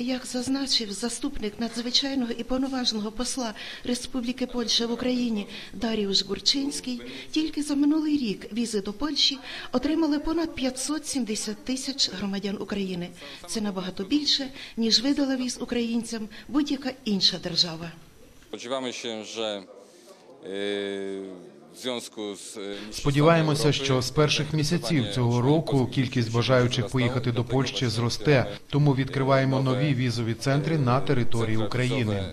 Як зазначив заступник надзвичайного і повноважного посла Республіки Польща в Україні Даріуш Гурчинський, тільки за минулий рік візи до Польщі отримали понад 570 тисяч громадян України. Це набагато більше, ніж видала віз українцям будь-яка інша держава. Spodziewamy się, z e, mistrzostwami Сподіваємося, що з перших місяців цього року кількість бажаючих поїхати до Польщі зросте, тому відкриваємо нові візові центри на території України.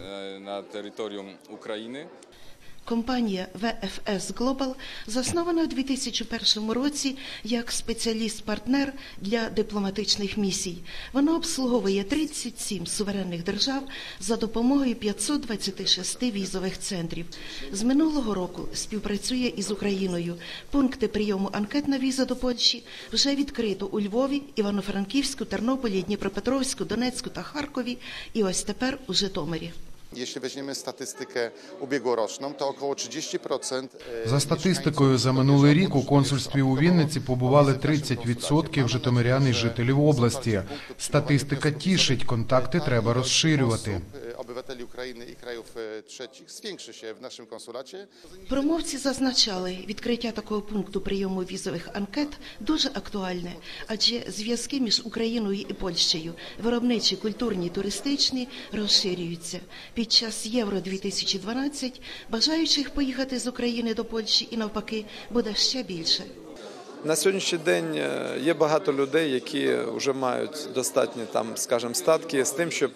Компанія VFS Global заснована у 2001 році як спеціаліст-партнер для дипломатичних місій. Вона обслуговує 37 суверенних держав за допомогою 526 візових центрів. З минулого року співпрацює із Україною. Пункти прийому анкет на віза до Польщі вже відкрито у Львові, Івано-Франківську, Тернополі, Дніпропетровську, Донецьку та Харкові. І ось тепер у Житомирі. Jeśli weźmiemy statystykę ubiegłoroczną, to około 30% e, За статистикою за минулий рік у консульстві у Вінниці побували 30% житомирян і жителів області. Статистика тішить, контакти треба розширювати. Obywateli Ukrainy i krajów e, trzecich zwiększy się w naszym konsulacie. Промовці зазначали, відкриття такого пункту прийому візових анкет дуже актуальне, адже зв'язки між Україною і Польщею, виробничі, культурні, туристичні, розширюються. Під час Євро 2012 бажаючих поїхати з України до Польщі і навпаки буде ще більше. На сьогоднішній день е, є багато людей, які вже мають достатні там, скажімо, статки з тим, щоб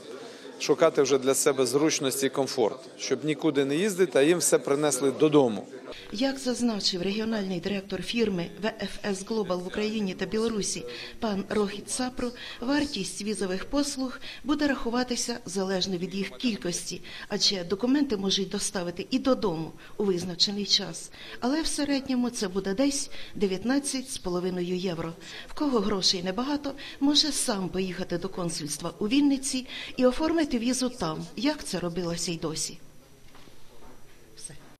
шукати вже для себе зручності і комфорт, щоб нікуди не їздити, а їм все принесли додому. Як зазначив регіональний директор фірми ВФС Глобал в Україні та Білорусі пан Рохіт Сапро, вартість візових послуг буде рахуватися залежно від їх кількості, адже документи можуть доставити і додому у визначений час. Але в середньому це буде десь 19,5 євро. В кого грошей небагато, може сам поїхати до консульства у Вінниці і оформити візу там, як це робилося й досі.